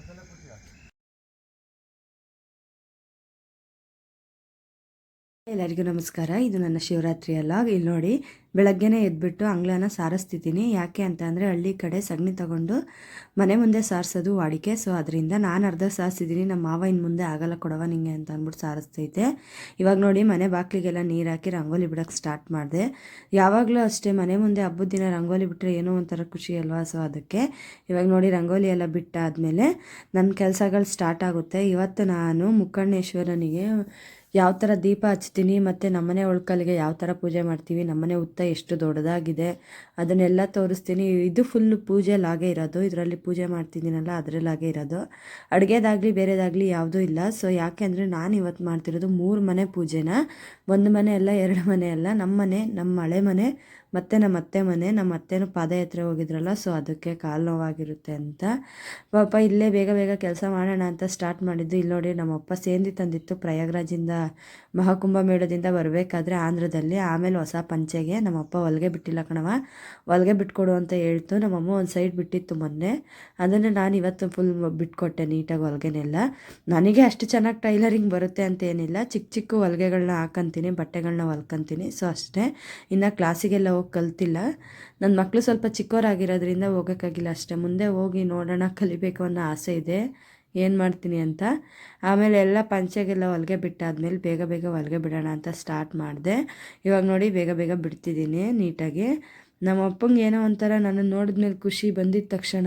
कसले 要 ಎಲ್ಲರಿಗೂ ನಮಸ್ಕಾರ. ಇದು ನನ್ನ ಶಿವರಾತ್ರಿ ಅಲ್ಲ. ಇಲ್ಲಿ ನೋಡಿ, ಬೆಳಗ್ಗೆನೇ ಎದ್ಬಿಟ್ಟು ಅಂಗ್ಳನ ಸಾರಿಸ್ತಿದ್ದೀನಿ. ಯಾಕೆ ಅಂತ ಅಂದರೆ, ಹಳ್ಳಿ ಕಡೆ ಸಗಣಿ ತಗೊಂಡು ಮನೆ ಮುಂದೆ ಸಾರಿಸೋದು ವಾಡಿಕೆ. ಸೊ ಅದರಿಂದ ನಾನು ಅರ್ಧ ಸಾರಿಸಿದ್ದೀನಿ. ನಮ್ಮ ಮಾವ ಇನ್ನು ಮುಂದೆ ಆಗಲ್ಲ ಕೊಡವ ನಿಂಗೆ ಅಂತ ಅಂದ್ಬಿಟ್ಟು ಸಾರಿಸ್ತೈತೆ. ಇವಾಗ ನೋಡಿ, ಮನೆ ಬಾಗಿಲಿಗೆಲ್ಲ ನೀರು ಹಾಕಿ ರಂಗೋಲಿ ಬಿಡೋಕ್ಕೆ ಸ್ಟಾರ್ಟ್ ಮಾಡಿದೆ. ಯಾವಾಗಲೂ ಅಷ್ಟೇ, ಮನೆ ಮುಂದೆ ಹಬ್ಬದ ದಿನ ರಂಗೋಲಿ ಬಿಟ್ಟರೆ ಏನೋ ಒಂಥರ ಖುಷಿ ಅಲ್ವಾ? ಸೊ ಅದಕ್ಕೆ ಇವಾಗ ನೋಡಿ, ರಂಗೋಲಿ ಎಲ್ಲ ಬಿಟ್ಟಾದಮೇಲೆ ನನ್ನ ಕೆಲಸಗಳು ಸ್ಟಾರ್ಟ್ ಆಗುತ್ತೆ. ಇವತ್ತು ನಾನು ಮುಕ್ಕಣ್ಣೇಶ್ವರನಿಗೆ ಯಾವ ಥರ ದೀಪ ಹಚ್ತೀನಿ ಮತ್ತು ನಮ್ಮನೆ ಒಳ್ಕಲ್ಲಿಗೆ ಯಾವ ಥರ ಪೂಜೆ ಮಾಡ್ತೀವಿ, ನಮ್ಮನೆ ಉತ್ತ ಎಷ್ಟು ದೊಡ್ಡದಾಗಿದೆ, ಅದನ್ನೆಲ್ಲ ತೋರಿಸ್ತೀನಿ. ಇದು ಫುಲ್ಲು ಪೂಜೆಲಾಗೆ ಇರೋದು. ಇದರಲ್ಲಿ ಪೂಜೆ ಮಾಡ್ತಿದ್ದೀನಲ್ಲ, ಅದರಲ್ಲಾಗೆ ಇರೋದು. ಅಡುಗೆದಾಗಲಿ ಬೇರೆದಾಗಲಿ ಯಾವುದೂ ಇಲ್ಲ. ಸೊ ಯಾಕೆ ಅಂದರೆ ನಾನು ಇವತ್ತು ಮಾಡ್ತಿರೋದು ಮೂರು ಮನೆ ಪೂಜೆನ? ಒಂದು ಮನೆ ಅಲ್ಲ, ಎರಡು ಮನೆ ಅಲ್ಲ. ನಮ್ಮ ಮನೆ ನಮ್ಮ ಹಳೆ ಮನೆ ಮತ್ತು ನಮ್ಮ ಅತ್ತೆ ಮನೆ, ನಮ್ಮ ಅತ್ತೆನೂ ಪಾದಯಾತ್ರೆ ಹೋಗಿದ್ರಲ್ಲ ಸೊ ಅದಕ್ಕೆ ಕಾಲು ನೋವಾಗಿರುತ್ತೆ ಅಂತ. ಪಾಪ ಇಲ್ಲೇ ಬೇಗ ಬೇಗ ಕೆಲಸ ಮಾಡೋಣ ಅಂತ ಸ್ಟಾರ್ಟ್ ಮಾಡಿದ್ದು. ಇಲ್ಲಿ ನೋಡಿ ನಮ್ಮಪ್ಪ ಸೇಂದಿ ತಂದಿತ್ತು ಪ್ರಯಾಗ್ರಾಜಿಂದ ಮಹಾಕುಂಭ ಮೇಳದಿಂದ ಬರಬೇಕಾದ್ರೆ ಆಂಧ್ರದಲ್ಲಿ. ಆಮೇಲೆ ಹೊಸ ಪಂಚೆಗೆ ನಮ್ಮಪ್ಪ ಹೊಲಿಗೆ ಬಿಟ್ಟಿಲ್ಲ ಕಣವ ಹೊಲಿಗೆ ಬಿಟ್ಕೊಡು ಅಂತ ಹೇಳ್ತು. ನಮ್ಮಮ್ಮ ಒಂದು ಸೈಡ್ ಬಿಟ್ಟಿತ್ತು ಮೊನ್ನೆ. ಅದನ್ನು ನಾನು ಇವತ್ತು ಫುಲ್ ಬಿಟ್ಕೊಟ್ಟೆ ನೀಟಾಗಿ ಹೊಲಿಗೆನೆಲ್ಲ. ನನಗೆ ಅಷ್ಟು ಚೆನ್ನಾಗಿ ಟೈಲರಿಂಗ್ ಬರುತ್ತೆ ಅಂತ ಏನಿಲ್ಲ. ಚಿಕ್ಕ ಚಿಕ್ಕ ಹೊಲಿಗೆಗಳನ್ನ ಹಾಕಂತೀನಿ ಬಟ್ಟೆಗಳನ್ನ ಹೊಲ್ಕೊಂತೀನಿ. ಸೊ ಅಷ್ಟೇ. ಇನ್ನು ಕ್ಲಾಸಿಗೆಲ್ಲ ಹೋಗಿ ಕಲ್ತಿಲ್ಲ. ನನ್ನ ಮಕ್ಕಳು ಸ್ವಲ್ಪ ಚಿಕ್ಕವರಾಗಿರೋದ್ರಿಂದ ಹೋಗೋಕ್ಕಾಗಿಲ್ಲ ಅಷ್ಟೇ. ಮುಂದೆ ಹೋಗಿ ನೋಡೋಣ, ಕಲಿಬೇಕು ಅನ್ನೋ ಆಸೆ ಇದೆ. ಏನು ಮಾಡ್ತೀನಿ ಅಂತ? ಆಮೇಲೆ ಎಲ್ಲ ಪಂಚೆಗೆಲ್ಲ ಹೊಲಿಗೆ ಬಿಟ್ಟಾದ್ಮೇಲೆ ಬೇಗ ಬೇಗ ಹೊಲಿಗೆ ಬಿಡೋಣ ಅಂತ ಸ್ಟಾರ್ಟ್ ಮಾಡಿದೆ. ಇವಾಗ ನೋಡಿ ಬೇಗ ಬೇಗ ಬಿಡ್ತಿದ್ದೀನಿ ನೀಟಾಗಿ. ನಮ್ಮ ಅಪ್ಪಂಗೆ ಏನೋ ಒಂಥರ ನನ್ನನ್ನು ನೋಡಿದ್ಮೇಲೆ ಖುಷಿ ಬಂದಿದ್ದ ತಕ್ಷಣ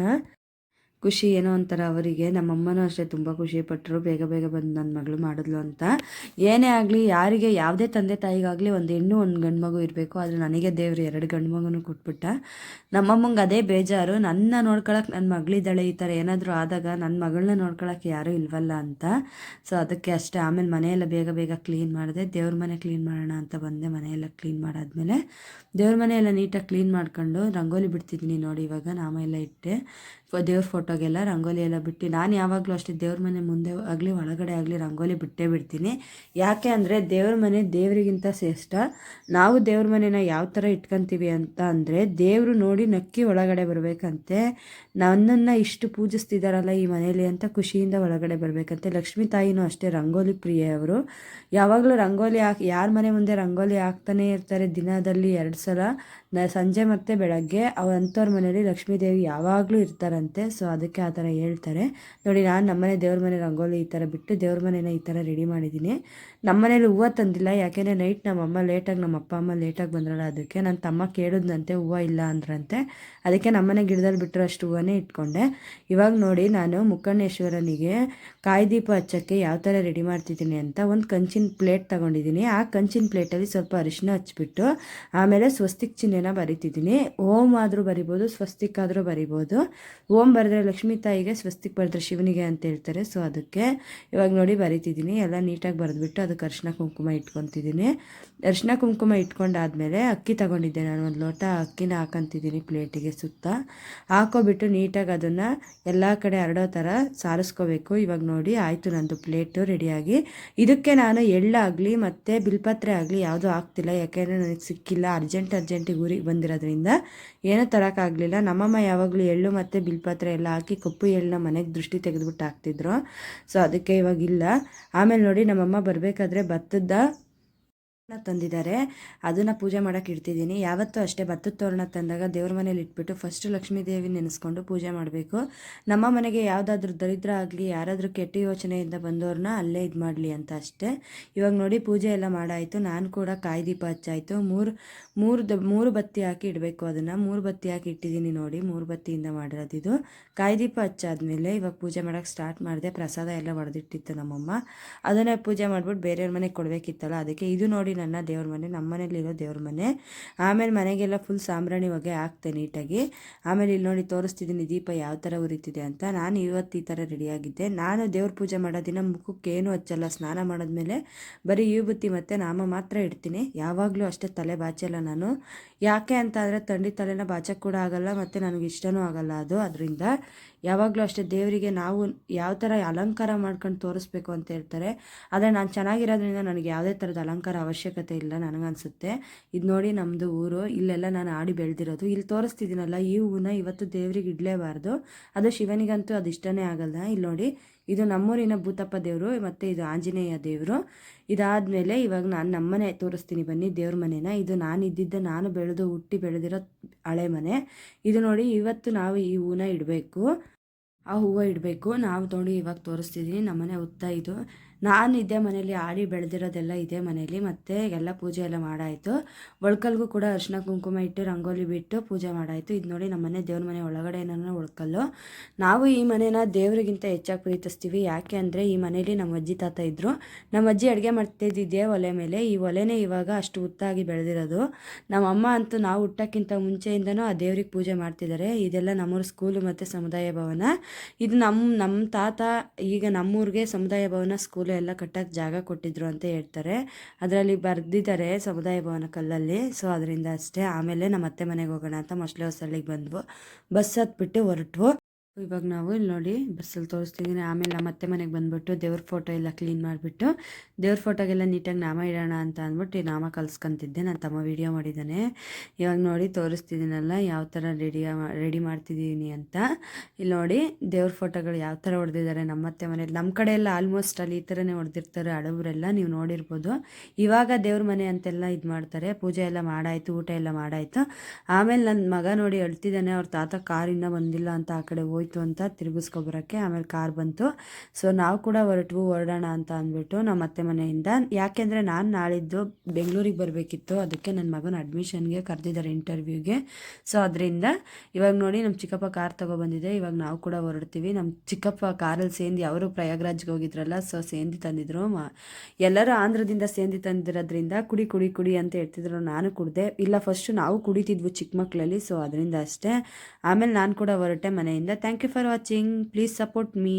ಖುಷಿ ಏನೋ ಒಂಥರ ಅವರಿಗೆ? ನಮ್ಮಮ್ಮನೂ ಅಷ್ಟೇ, ತುಂಬ ಖುಷಿಪಟ್ಟರು ಬೇಗ ಬೇಗ ಬಂದು ನನ್ನ ಮಗಳು ಮಾಡಿದ್ಲು ಅಂತ. ಏನೇ ಆಗಲಿ, ಯಾರಿಗೆ, ಯಾವುದೇ ತಂದೆ ತಾಯಿಗಾಗಲಿ ಒಂದು ಹೆಣ್ಣು, ಒಂದು ಗಂಡು ಮಗು ಇರಬೇಕು. ಆದರೆ ನನಗೆ ದೇವರು ಎರಡು ಗಂಡು ಮಗುನು ಕೊಟ್ಬಿಟ್ಟ. ನಮ್ಮಮ್ಮಂಗೆ ಅದೇ ಬೇಜಾರು. ನನ್ನ ನೋಡ್ಕೊಳಕ್ಕೆ ನನ್ನ ಮಗಳಿದ್ದಾಳೆ, ಈ ಥರ ಏನಾದರೂ ಆದಾಗ ನನ್ನ ಮಗಳನ್ನ ನೋಡ್ಕೊಳಕ್ಕೆ ಯಾರೂ ಇಲ್ವಲ್ಲ ಅಂತ. ಸೊ ಅದಕ್ಕೆ ಅಷ್ಟೇ. ಆಮೇಲೆ ಮನೆಯೆಲ್ಲ ಬೇಗ ಬೇಗ ಕ್ಲೀನ್ ಮಾಡಿದೆ. ದೇವ್ರ ಮನೆ ಕ್ಲೀನ್ ಮಾಡೋಣ ಅಂತ ಬಂದೆ. ಮನೆಯೆಲ್ಲ ಕ್ಲೀನ್ ಮಾಡಾದ್ಮೇಲೆ ದೇವ್ರ ಮನೆಯೆಲ್ಲ ನೀಟಾಗಿ ಕ್ಲೀನ್ ಮಾಡ್ಕೊಂಡು, ರಂಗೋಲಿ ಬಿಡ್ತಿದ್ದೀನಿ ನೋಡಿ ಇವಾಗ, ನಾಮ ಎಲ್ಲ ಇಟ್ಟೆ. ದೇವ್ರ ಫೋಟೋಗೆಲ್ಲ ರಂಗೋಲಿ ಎಲ್ಲ ಬಿಟ್ಟು, ನಾನು ಯಾವಾಗಲೂ ಅಷ್ಟೇ ದೇವ್ರ ಮನೆ ಮುಂದೆ ಆಗಲಿ, ಒಳಗಡೆ ಆಗಲಿ ರಂಗೋಲಿ ಬಿಟ್ಟೇ ಬಿಡ್ತೀನಿ. ಯಾಕೆ ಅಂದರೆ ದೇವ್ರ ಮನೆ ದೇವರಿಗಿಂತ ಶ್ರೇಷ್ಠ. ನಾವು ದೇವ್ರ ಮನೆನ ಯಾವ ಥರ ಇಟ್ಕೊತೀವಿ ಅಂತ ಅಂದರೆ ದೇವರು ನೋಡಿ ನಕ್ಕಿ ಒಳಗಡೆ ಬರಬೇಕಂತೆ. ನನ್ನನ್ನು ಇಷ್ಟು ಪೂಜಿಸ್ತಿದ್ದಾರಲ್ಲ ಈ ಮನೆಯಲ್ಲಿ ಅಂತ ಖುಷಿಯಿಂದ ಒಳಗಡೆ ಬರಬೇಕಂತೆ. ಲಕ್ಷ್ಮೀ ತಾಯಿನೂ ಅಷ್ಟೇ ರಂಗೋಲಿ ಪ್ರಿಯ ಅವರು. ಯಾವಾಗಲೂ ರಂಗೋಲಿ ಹಾಕಿ, ಯಾರ ಮನೆ ಮುಂದೆ ರಂಗೋಲಿ ಹಾಕ್ತಾನೆ ಇರ್ತಾರೆ ದಿನದಲ್ಲಿ ಎರಡು ಸಲ. ಸಂಜೆ ಮತ್ತು ಬೆಳಗ್ಗೆ ಅವ ಅಂಥವ್ರ ಮನೇಲಿ ಲಕ್ಷ್ಮೀ ದೇವಿ ಯಾವಾಗಲೂ ಇರ್ತಾರಂತೆ ಸೊ ಅದಕ್ಕೆ ಆ ಥರ ಹೇಳ್ತಾರೆ. ನೋಡಿ, ನಾನು ನಮ್ಮನೆ ದೇವ್ರ ಮನೆ ರಂಗೋಲಿ ಈ ಥರ ಬಿಟ್ಟು ದೇವ್ರ ಮನೇನ ಈ ಥರ ರೆಡಿ ಮಾಡಿದ್ದೀನಿ. ನಮ್ಮ ಮನೇಲಿ ಹೂವು ತಂದಿಲ್ಲ, ಯಾಕೆಂದರೆ ನೈಟ್ ನಮ್ಮಮ್ಮ ಲೇಟಾಗಿ ನಮ್ಮ ಅಪ್ಪ ಅಮ್ಮ ಲೇಟಾಗಿ ಬಂದ್ರಲ್ಲ, ಅದಕ್ಕೆ ನನ್ನ ತಮ್ಮ ಕೇಳಿದ್ನಂತೆ ಹೂವು ಇಲ್ಲ ಅಂದ್ರಂತೆ. ಅದಕ್ಕೆ ನಮ್ಮನೆ ಗಿಡದಲ್ಲಿ ಬಿಟ್ಟರೆ ಅಷ್ಟು ಹೂವನ್ನೇ ಇಟ್ಕೊಂಡೆ. ಇವಾಗ ನೋಡಿ, ನಾನು ಮುಕ್ಕಣ್ಣೇಶ್ವರನಿಗೆ ಕಾಯಿ ದೀಪ ಹಚ್ಚೋಕ್ಕೆ ಯಾವ ಥರ ರೆಡಿ ಮಾಡ್ತಿದ್ದೀನಿ ಅಂತ ಒಂದು ಕಂಚಿನ ಪ್ಲೇಟ್ ತೊಗೊಂಡಿದ್ದೀನಿ. ಆ ಕಂಚಿನ ಪ್ಲೇಟಲ್ಲಿ ಸ್ವಲ್ಪ ಅರಿಶಿನ ಹಚ್ಚಿಬಿಟ್ಟು ಆಮೇಲೆ ಸ್ವಸ್ತಿಕ್ ಚಿಹ್ನೆನ ಬರಿತಿದ್ದೀನಿ. ಓಮ್ ಆದರೂ ಬರಿಬೋದು, ಸ್ವಸ್ತಿಕ್ ಆದರೂ ಬರಿಬೋದು. ಓಂ ಬರೆದ್ರೆ ಲಕ್ಷ್ಮೀ ತಾಯಿಗೆ ಸ್ವಸ್ತಿಕ್ ಬರೆದ್ರೆ ಶಿವನಿಗೆ ಅಂತ ಹೇಳ್ತಾರೆ. ಸೊ ಅದಕ್ಕೆ ಇವಾಗ ನೋಡಿ ಬರಿತಿದ್ದೀನಿ. ಎಲ್ಲ ನೀಟಾಗಿ ಬರೆದ್ಬಿಟ್ಟು ಅದಕ್ಕೆ ಅರ್ಶಿನ ಕುಂಕುಮ ಇಟ್ಕೊತಿದ್ದೀನಿ. ಅರ್ಶಿನ ಕುಂಕುಮ ಇಟ್ಕೊಂಡಾದ್ಮೇಲೆ ಅಕ್ಕಿ ತಗೊಂಡಿದ್ದೆ ನಾನು. ಒಂದು ಲೋಟ ಅಕ್ಕಿನ ಹಾಕೊಂತಿದ್ದೀನಿ ಪ್ಲೇಟಿಗೆ ಸುತ್ತ. ಹಾಕೋಬಿಟ್ಟು ನೀಟಾಗಿ ಅದನ್ನು ಎಲ್ಲ ಕಡೆ ಹರಡೋ ಥರ ಸಾರಿಸ್ಕೋಬೇಕು. ಇವಾಗ ನೋಡಿ ಆಯಿತು ನಂದು ಪ್ಲೇಟು ರೆಡಿಯಾಗಿ. ಇದಕ್ಕೆ ನಾನು ಎಳ್ಳಾಗಲಿ ಮತ್ತು ಬಿಲ್ಪತ್ರೆ ಆಗಲಿ ಯಾವುದೂ ಆಗ್ತಿಲ್ಲ ಯಾಕೆಂದರೆ ನನಗೆ ಸಿಕ್ಕಿಲ್ಲ. ಅರ್ಜೆಂಟ್, ಅರ್ಜೆಂಟಿಗೆ ಊರಿಗೆ ಬಂದಿರೋದ್ರಿಂದ ಏನೂ ತರೋಕ್ಕಾಗಲಿಲ್ಲ ನಮ್ಮಮ್ಮ ಯಾವಾಗಲೂ ಎಳ್ಳು ಮತ್ತು ಬಿಲ್ಪತ್ರೆ ಎಲ್ಲ ಹಾಕಿ ಕಪ್ಪು ಎಳ್ಳನ್ನ ಮನೆಗೆ ದೃಷ್ಟಿ ತೆಗೆದುಬಿಟ್ಟು ಹಾಕ್ತಿದ್ರು. ಸೊ ಅದಕ್ಕೆ ಇವಾಗಿಲ್ಲ ಆಮೇಲೆ ನೋಡಿ ನಮ್ಮಮ್ಮ ಬರಬೇಕಾದ್ರೆ ಭತ್ತದ ತಂದಿದ್ದಾರೆ. ಅದನ್ನು ಪೂಜೆ ಮಾಡೋಕೆ ಇಡ್ತಿದ್ದೀನಿ. ಯಾವತ್ತೂ ಅಷ್ಟೇ ಭತ್ತದ ತೋರಣ ತಂದಾಗ ದೇವ್ರ ಮನೇಲಿ ಇಟ್ಬಿಟ್ಟು ಫಸ್ಟ್ ಲಕ್ಷ್ಮೀ ದೇವಿ ನೆನೆಸ್ಕೊಂಡು ಪೂಜೆ ಮಾಡಬೇಕು. ನಮ್ಮ ಮನೆಗೆ ಯಾವುದಾದ್ರೂ ದರಿದ್ರ ಆಗಲಿ, ಯಾರಾದರೂ ಕೆಟ್ಟ ಯೋಚನೆಯಿಂದ ಬಂದವ್ರನ್ನ ಅಲ್ಲೇ ಇದು ಮಾಡಲಿ ಅಂತ ಅಷ್ಟೇ. ಇವಾಗ ನೋಡಿ ಪೂಜೆ ಎಲ್ಲ ಮಾಡಾಯಿತು. ನಾನು ಕೂಡ ಕಾಯಿ ದೀಪ ಹಚ್ಚಾಯಿತು. ಮೂರು ಮೂರು ದ, ಮೂರು ಬತ್ತಿ ಹಾಕಿ ಇಡಬೇಕು ಅದನ್ನು. ಮೂರು ಬತ್ತಿ ಹಾಕಿ ಇಟ್ಟಿದ್ದೀನಿ ನೋಡಿ. ಮೂರು ಬತ್ತಿಯಿಂದ ಮಾಡಿರೋದು ಇದು. ಕಾಯಿ ದೀಪ ಹಚ್ಚಾದ್ಮೇಲೆ ಇವಾಗ ಪೂಜೆ ಮಾಡೋಕ್ಕೆ ಸ್ಟಾರ್ಟ್ ಮಾಡಿದೆ. ಪ್ರಸಾದ ಎಲ್ಲ ಹೊಡೆದಿಟ್ಟಿತ್ತು ನಮ್ಮಮ್ಮ. ಅದನ್ನೇ ಪೂಜೆ ಮಾಡಿಬಿಟ್ಟು ಬೇರೆಯವ್ರ ಮನೆಗೆ ಕೊಡಬೇಕಿತ್ತಲ್ಲ, ಅದಕ್ಕೆ ಇದು ನೋಡಿ ನನ್ನ ದೇವ್ರ ಮನೆ, ನಮ್ಮ ಮನೇಲಿರೋ ದೇವ್ರ ಮನೆ. ಆಮೇಲೆ ಮನೆಗೆಲ್ಲ ಫುಲ್ ಸಾಂಬ್ರಾಣಿ ಹೊಗೆ ಹಾಕ್ತೆ ನೀಟಾಗಿ. ಆಮೇಲೆ ಇಲ್ಲಿ ನೋಡಿ ತೋರಿಸ್ತಿದ್ದೀನಿ ದೀಪ ಯಾವ ಥರ ಉರಿತಿದೆ ಅಂತ. ನಾನು ಇವತ್ತು ಈ ಥರ ರೆಡಿಯಾಗಿದ್ದೆ ನಾನು ದೇವ್ರ ಪೂಜೆ ಮಾಡೋ ದಿನ ಮುಖಕ್ಕೆ ಏನು ಹಚ್ಚಲ್ಲ. ಸ್ನಾನ ಮಾಡಿದ್ಮೇಲೆ ಬರೀ ಬುತ್ತಿ ಮತ್ತು ನಾಮ ಮಾತ್ರ ಇಡ್ತೀನಿ. ಯಾವಾಗಲೂ ಅಷ್ಟೇ ತಲೆ ಬಾಚಲ್ಲ ನಾನು. ಯಾಕೆ ಅಂತ ಅಂದರೆ ತಂಡಿ ತಲೆನ ಬಾಚಕ್ಕೆ ಕೂಡ ಆಗಲ್ಲ, ಮತ್ತು ನನಗೆ ಇಷ್ಟನೂ ಆಗಲ್ಲ ಅದು. ಅದರಿಂದ ಯಾವಾಗಲೂ ಅಷ್ಟೇ ದೇವರಿಗೆ ನಾವು ಯಾವ ಥರ ಅಲಂಕಾರ ಮಾಡ್ಕೊಂಡು ತೋರಿಸ್ಬೇಕು ಅಂತ ಹೇಳ್ತಾರೆ. ಆದರೆ ನಾನು ಚೆನ್ನಾಗಿರೋದ್ರಿಂದ ನನಗೆ ಯಾವುದೇ ಥರದ ಅಲಂಕಾರ ಅವಶ್ಯಕತೆ ಇಲ್ಲ ನನಗನ್ಸುತ್ತೆ. ಇದು ನೋಡಿ ನಮ್ಮದು ಊರು. ಇಲ್ಲೆಲ್ಲ ನಾನು ಆಡಿ ಬೆಳೆದಿರೋದು. ಇಲ್ಲಿ ತೋರಿಸ್ತಿದ್ದೀನಲ್ಲ, ಈ ಹೂವನ್ನ ಇವತ್ತು ದೇವ್ರಿಗೆ ಇಡಲೇಬಾರ್ದು. ಅದು ಶಿವನಿಗಂತೂ ಅದು ಇಷ್ಟನೇ ಆಗಲ್ಲ. ಇಲ್ಲಿ ನೋಡಿ ಇದು ನಮ್ಮೂರಿನ ಭೂತಪ್ಪ ದೇವರು, ಮತ್ತು ಇದು ಆಂಜನೇಯ ದೇವರು. ಇದಾದಮೇಲೆ ಇವಾಗ ನಾನು ನಮ್ಮನೆ ತೋರಿಸ್ತೀನಿ ಬನ್ನಿ ದೇವ್ರ ಮನೇನ. ಇದು ನಾನು ಇದ್ದಿದ್ದ ನಾನು ಬೆಳೆದು ಹುಟ್ಟಿ ಬೆಳೆದಿರೋ ಹಳೆ ಮನೆ. ಇದು ನೋಡಿ ಇವತ್ತು ನಾವು ಈ ಹೂನ ಇಡಬೇಕು. ಆ ಹೂವು ಇಡಬೇಕು. ನಾವು ತೊಗೊಂಡು ಇವಾಗ ತೋರಿಸ್ತಿದ್ದೀನಿ ನಮ್ಮನೆ ಉತ್ತ ಇದು. ನಾನು ಇದೇ ಮನೇಲಿ ಆಡಿ ಬೆಳೆದಿರೋದೆಲ್ಲ ಇದೇ ಮನೇಲಿ ಮತ್ತು ಎಲ್ಲ ಪೂಜೆ ಎಲ್ಲ ಮಾಡಾಯಿತು. ಒಳ್ಕಲ್ಗೂ ಕೂಡ ಅರಿಶಿನ ಕುಂಕುಮ ಇಟ್ಟು ರಂಗೋಲಿ ಬಿಟ್ಟು ಪೂಜೆ ಮಾಡಾಯಿತು. ಇದು ನೋಡಿ ನಮ್ಮ ಮನೆ ದೇವ್ರ ಮನೆ ಒಳಗಡೆ ಒಳ್ಕಲ್ಲು. ನಾವು ಈ ಮನೇನ ದೇವರಿಗಿಂತ ಹೆಚ್ಚಾಗಿ ಪ್ರೀತಿಸ್ತೀವಿ. ಯಾಕೆ ಅಂದರೆ ಈ ಮನೇಲಿ ನಮ್ಮ ಅಜ್ಜಿ ತಾತ ಇದ್ದರು ನಮ್ಮ ಅಜ್ಜಿ ಅಡುಗೆ ಮಾಡ್ತಿದ್ದಿದ್ದೆ ಒಲೆ ಮೇಲೆ? ಈ ಒಲೆನೇ ಇವಾಗ ಅಷ್ಟು ಉತ್ತಾಗಿ ಬೆಳೆದಿರೋದು. ನಮ್ಮ ಅಮ್ಮ ಅಂತೂ ನಾವು ಹುಟ್ಟೋಕ್ಕಿಂತ ಮುಂಚೆಯಿಂದನೂ ಆ ದೇವ್ರಿಗೆ ಪೂಜೆ ಮಾಡ್ತಿದ್ದಾರೆ. ಇದೆಲ್ಲ ನಮ್ಮೂರು ಸ್ಕೂಲು ಮತ್ತು ಸಮುದಾಯ ಭವನ. ಇದು ನಮ್ಮ ನಮ್ಮ ತಾತ ಈಗ ನಮ್ಮೂರಿಗೆ ಸಮುದಾಯ ಭವನ ಸ್ಕೂಲು ಎಲ್ಲ ಕಟ್ಟಕ್ಕೆ ಜಾಗ ಕೊಟ್ಟಿದ್ರು ಅಂತ ಹೇಳ್ತಾರೆ. ಅದರಲ್ಲಿ ಬರೆದಿದ್ದಾರೆ ಸಮುದಾಯ ಭವನ ಕಲ್ಲಲ್ಲಿ. ಸೊ ಅದರಿಂದ ಅಷ್ಟೇ. ಆಮೇಲೆ ನಮ್ಮ ಅತ್ತೆ ಮನೆಗೆ ಹೋಗೋಣ ಅಂತ ಮೊಸಳೆ ಹೊಸಳ್ಳಿಗೆ ಬಂದ್ವು. ಬಸ್ ಹತ್ಬಿಟ್ಟು ಹೊರಟ್ವು. ಇವಾಗ ನಾವು ಇಲ್ಲಿ ನೋಡಿ ಬಸ್ಸಲ್ಲಿ ತೋರಿಸ್ತಿದ್ದೀನಿ. ಆಮೇಲೆ ನಮ್ಮ ಅತ್ತೆ ಮನೆಗೆ ಬಂದುಬಿಟ್ಟು ದೇವ್ರ ಫೋಟೋ ಎಲ್ಲ ಕ್ಲೀನ್ ಮಾಡಿಬಿಟ್ಟು ದೇವ್ರ ಫೋಟೋಗೆಲ್ಲ ನೀಟಾಗಿ ನಾಮ ಇಡೋಣ ಅಂತ ಅಂದ್ಬಿಟ್ಟು ನಾಮ ಕಲಿಸ್ಕೊಂತಿದ್ದೆ. ನನ್ನ ತಮ್ಮ ವೀಡಿಯೋ ಮಾಡಿದ್ದಾನೆ. ಇವಾಗ ನೋಡಿ ತೋರಿಸ್ತಿದ್ದೀನಲ್ಲ ಯಾವ ಥರ ರೆಡಿ ರೆಡಿ ಮಾಡ್ತಿದ್ದೀನಿ ಅಂತ. ಇಲ್ಲಿ ನೋಡಿ ದೇವ್ರ ಫೋಟೋಗಳು ಯಾವ ಥರ ಹೊಡೆದಿದ್ದಾರೆ. ನಮ್ಮ ಅತ್ತೆ ಮನೇಲಿ ನಮ್ಮ ಕಡೆ ಎಲ್ಲ ಆಲ್ಮೋಸ್ಟ್ ಅಲ್ಲಿ ಈ ಥರನೇ ಹೊಡೆದಿರ್ತಾರೆ ಹಡವರೆಲ್ಲ ನೀವು ನೋಡಿರ್ಬೋದು. ಇವಾಗ ದೇವ್ರ ಮನೆ ಅಂತೆಲ್ಲ ಇದು ಮಾಡ್ತಾರೆ. ಪೂಜೆ ಎಲ್ಲ ಮಾಡಾಯಿತು, ಊಟ ಎಲ್ಲ ಮಾಡಾಯಿತು. ಆಮೇಲೆ ನನ್ನ ಮಗ ನೋಡಿ ಅಳ್ತಿದ್ದಾನೆ. ಅವ್ರ ತಾತ ಕಾರಿಂದ ಬಂದಿಲ್ಲ ಅಂತ ಆ ಕಡೆ ಹೋಗಿ ಹೋಯ್ತು ಅಂತ ತಿರುಗಿಸ್ಕೊಬರೋಕ್ಕೆ ಆಮೇಲೆ ಕಾರ್ ಬಂತು. ಸೊ ನಾವು ಕೂಡ ಹೊರಟು ಹೊರಡೋಣ ಅಂತ ಅಂದ್ಬಿಟ್ಟು ನಮ್ಮ ಅತ್ತೆ ಮನೆಯಿಂದ. ಯಾಕೆಂದರೆ ನಾನು ನಾಳಿದ್ದು ಬೆಂಗಳೂರಿಗೆ ಬರಬೇಕಿತ್ತು. ಅದಕ್ಕೆ ನನ್ನ ಮಗನ ಅಡ್ಮಿಷನ್ಗೆ ಕರೆದಿದ್ದಾರೆ ಇಂಟರ್ವ್ಯೂಗೆ ಸೊ ಅದರಿಂದ ಇವಾಗ ನೋಡಿ ನಮ್ಮ ಚಿಕ್ಕಪ್ಪ ಕಾರ್ ತೊಗೊಬಂದಿದೆ ಇವಾಗ ನಾವು ಕೂಡ ಹೊರಡ್ತೀವಿ. ನಮ್ಮ ಚಿಕ್ಕಪ್ಪ ಕಾರಲ್ಲಿ ಸೇಂದಿ, ಅವರು ಪ್ರಯಾಗ್ರಾಜ್ಗೆ ಹೋಗಿದ್ರಲ್ಲ ಸೊ ಸೇಂದಿ ತಂದಿದ್ರು. ಎಲ್ಲರೂ ಆಂಧ್ರದಿಂದ ಸೇಂದಿ ತಂದಿರೋದ್ರಿಂದ ಕುಡಿ ಕುಡಿ ಕುಡಿ ಅಂತ ಹೇಳ್ತಿದ್ರು. ನಾನು ಕುಡಿದೆ. ಇಲ್ಲ ಫಸ್ಟು ನಾವು ಕುಡಿತಿದ್ವು ಚಿಕ್ಕ ಮಕ್ಕಳಲ್ಲಿ ಸೊ ಅದರಿಂದ ಅಷ್ಟೇ. ಆಮೇಲೆ ನಾನು ಕೂಡ ಹೊರಟೆ ಮನೆಯಿಂದ. Thank thank you for watching please support me